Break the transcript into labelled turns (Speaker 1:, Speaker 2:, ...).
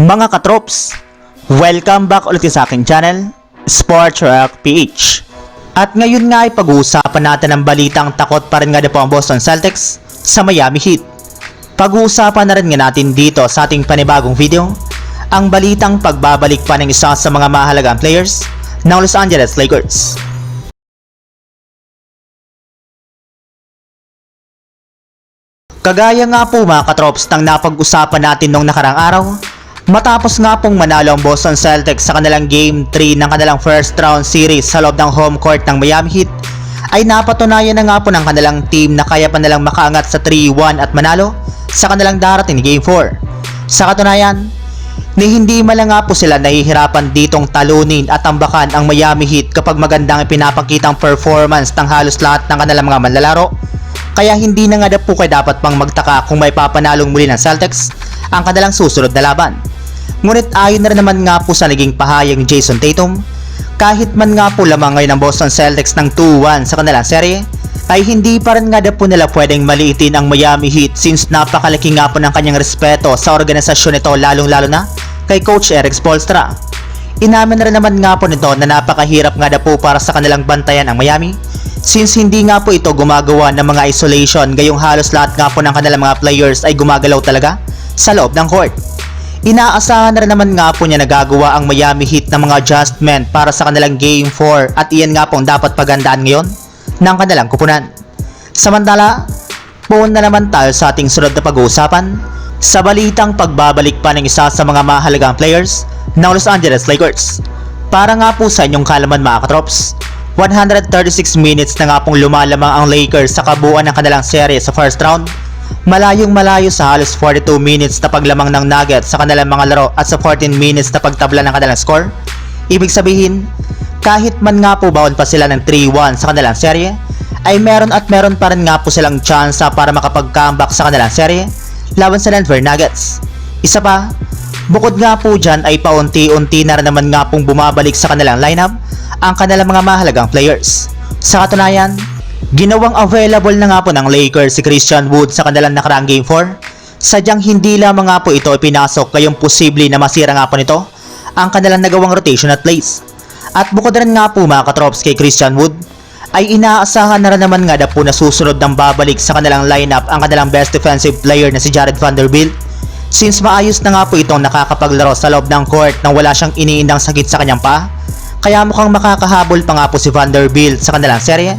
Speaker 1: Mga katrops, welcome back ulit sa aking channel, Sports Rock PH. At ngayon nga ay pag-uusapan natin ang balitang takot pa rin nga po ang Boston Celtics sa Miami Heat. Pag-uusapan na rin nga natin dito sa ating panibagong video, ang balitang pagbabalik pa ng isa sa mga mahalagang players ng Los Angeles Lakers. Kagaya nga po mga katrops ng napag-usapan natin nung nakarang araw, matapos nga pong manalo ang Boston Celtics sa kanilang Game 3 ng kanilang first round series sa loob ng home court ng Miami Heat, ay napatunayan na nga po ng kanilang team na kaya pa nilang makaangat sa 3-1 at manalo sa kanilang darating Game 4. Sa katunayan, ni hindi man nga po sila nahihirapan ditong talunin at tambakan ang Miami Heat kapag magandang ipinapakitang performance ng halos lahat ng kanilang mga manlalaro kaya hindi na nga po kayo dapat pang magtaka kung may papanalong muli ng Celtics ang kanilang susunod na laban. Ngunit ayon na rin naman nga po sa naging pahayag ni Jason Tatum, kahit man nga po lamang ngayon ng Boston Celtics ng 2-1 sa kanilang serye, ay hindi pa rin nga na po nila pwedeng maliitin ang Miami Heat since napakalaki nga po ng kanyang respeto sa organisasyon nito lalong lalo na kay Coach Eric Spoelstra. Inamin na rin naman nga po nito na napakahirap nga na po para sa kanilang bantayan ang Miami since hindi nga po ito gumagawa ng mga isolation gayong halos lahat nga po ng kanilang mga players ay gumagalaw talaga sa loob ng court. Inaasahan na rin naman nga po niya nagagawa ang Miami Heat ng mga adjustment para sa kanilang Game 4 at iyan nga pong dapat pagandaan ngayon ng kanilang kupunan. Samantala, puun na naman tayo sa ating sunod na pag-uusapan sa balitang pagbabalik pa ng isa sa mga mahalagang players ng Los Angeles Lakers. Para nga po sa inyong kalaman mga katrops, 136 minutes na nga pong lumalamang ang Lakers sa kabuuan ng kanilang serye sa first round. Malayong malayo sa halos 42 minutes na paglamang ng Nuggets sa kanilang mga laro at sa 14 minutes na pagtabla ng kanilang score. Ibig sabihin, kahit man nga po baon pa sila ng 3-1 sa kanilang serye, ay meron at meron pa rin nga po silang chance para makapag-comeback sa kanilang serye laban sa Denver Nuggets. Isa pa, bukod nga po dyan ay paunti-unti na rin naman nga pong bumabalik sa kanilang lineup ang kanilang mga mahalagang players. Sa katunayan, ginawang available na nga po ng Lakers si Christian Wood sa kanilang nakaraang Game 4. Sadyang hindi lamang nga po ito ipinasok kayong posible na masira nga po nito ang kanilang nagawang rotation at plays. At bukod rin nga po mga katrops kay Christian Wood, ay inaasahan na rin naman nga na po na susunod ng babalik sa kanilang lineup ang kanilang best defensive player na si Jared Vanderbilt since maayos na nga po itong nakakapaglaro sa loob ng court nang wala siyang iniindang sakit sa kanyang paa kaya mukhang makakahabol pa nga po si Vanderbilt sa kanilang serye